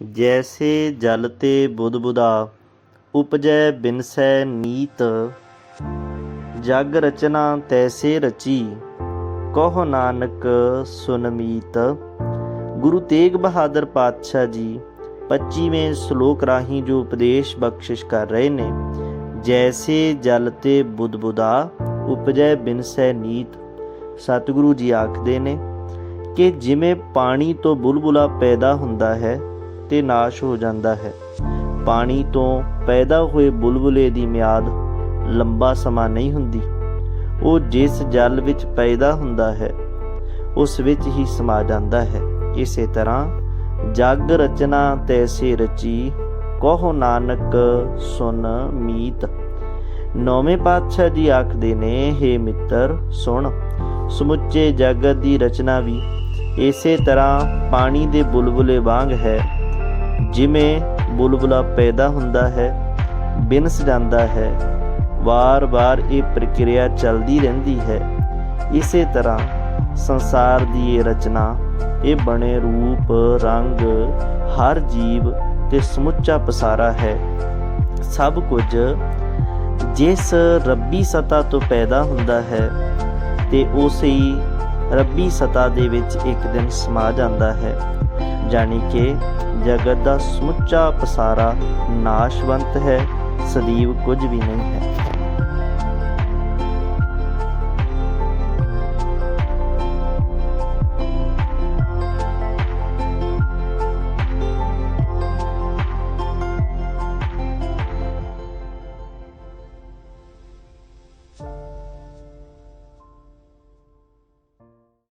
ਜੈਸੇ ਜਲ ਤੇ ਬੁਧ ਬੁਦਾ, ਉਪਜੈ ਬਿਨਸੈ ਨੀਤ। ਜਗ ਰਚਨਾ ਤੈਸੇ ਰਚੀ, ਕਹੋ ਨਾਨਕ ਸੁਨਮੀਤ ਗੁਰੂ ਤੇਗ ਬਹਾਦਰ ਪਾਤਸ਼ਾਹ ਜੀ 25ਵੇਂ ਸ਼ਲੋਕ ਰਾਹੀਂ ਜੋ ਉਪਦੇਸ਼ ਬਖਸ਼ਿਸ਼ ਕਰ ਰਹੇ ਨੇ, ਜੈਸੇ ਜਲ ਤੇ ਬੁਧ ਬੁਦਾ, ਉਪਜੈ ਬਿਨਸੈ ਨੀਤ। ਸਤਿਗੁਰੂ ਜੀ ਆਖਦੇ ਨੇ ਕਿ ਜਿਵੇਂ ਪਾਣੀ ਤੋਂ ਬੁਲਬੁਲਾ ਪੈਦਾ ਹੁੰਦਾ ਹੈ ਤੇ ਨਾਸ਼ ਹੋ ਜਾਂਦਾ ਹੈ। ਪਾਣੀ ਤੋਂ ਪੈਦਾ ਹੋਏ ਬੁਲਬੁਲੇ ਦੀ ਮਿਆਦ ਲੰਬਾ ਸਮਾਂ ਨਹੀਂ ਹੁੰਦੀ। ਉਹ ਜਿਸ ਜਲ ਵਿੱਚ ਪੈਦਾ ਹੁੰਦਾ ਹੈ, ਉਸ ਵਿੱਚ ਹੀ ਸਮਾ ਜਾਂਦਾ ਹੈ। ਇਸੇ ਤਰ੍ਹਾਂ ਜਗ ਰਚਨਾ ਤੈਸੇ ਰਚੀ, ਕਹੋ ਨਾਨਕ ਸੁਨ ਮੀਤ। ਨੌਵੇਂ ਪਾਤਸ਼ਾਹ ਜੀ ਆਖਦੇ ਨੇ हे ਮਿੱਤਰ, ਸੁਣ, ਸਮੁੱਚੇ ਜਗਤ ਦੀ ਰਚਨਾ ਵੀ। ਇਸੇ ਤਰ੍ਹਾਂ ਪਾਣੀ ਦੇ ਬੁਲਬੁਲੇ ਵਾਂਗ ਹੈ। ਜਿਵੇਂ ਬੁਲਬੁਲਾ ਪੈਦਾ ਹੁੰਦਾ ਹੈ, ਬਿਨਸ ਜਾਂਦਾ ਹੈ, ਵਾਰ-ਵਾਰ ਇਹ ਪ੍ਰਕਿਰਿਆ ਚੱਲਦੀ ਰਹਿੰਦੀ ਹੈ। ਇਸੇ ਤਰ੍ਹਾਂ ਸੰਸਾਰ ਦੀ ਇਹ ਰਚਨਾ, ਇਹ ਬਣੇ ਰੂਪ, ਰੰਗ, ਹਰ ਜੀਵ ਤੇ ਸਮੁੱਚਾ ਪਸਾਰਾ ਹੈ। ਸਭ ਕੁਝ ਜਿਸ ਰੱਬੀ ਸਤਾ ਤੋਂ ਪੈਦਾ ਹੁੰਦਾ ਹੈ, ਤੇ ਉਸੇ ਹੀ ਰੱਬੀ ਸਤਾ ਦੇ ਵਿੱਚ ਇੱਕ ਦਿਨ ਸਮਾ ਜਾਂਦਾ ਹੈ। ਜਾਨੀ ਕਿ ਜਗਤ ਦਾ ਸਮੁੱਚਾ ਪਸਾਰਾ ਨਾਸ਼ਵੰਤ ਹੈ ਸਦੀਵ ਕੁਝ ਵੀ ਨਹੀਂ ਹੈ। you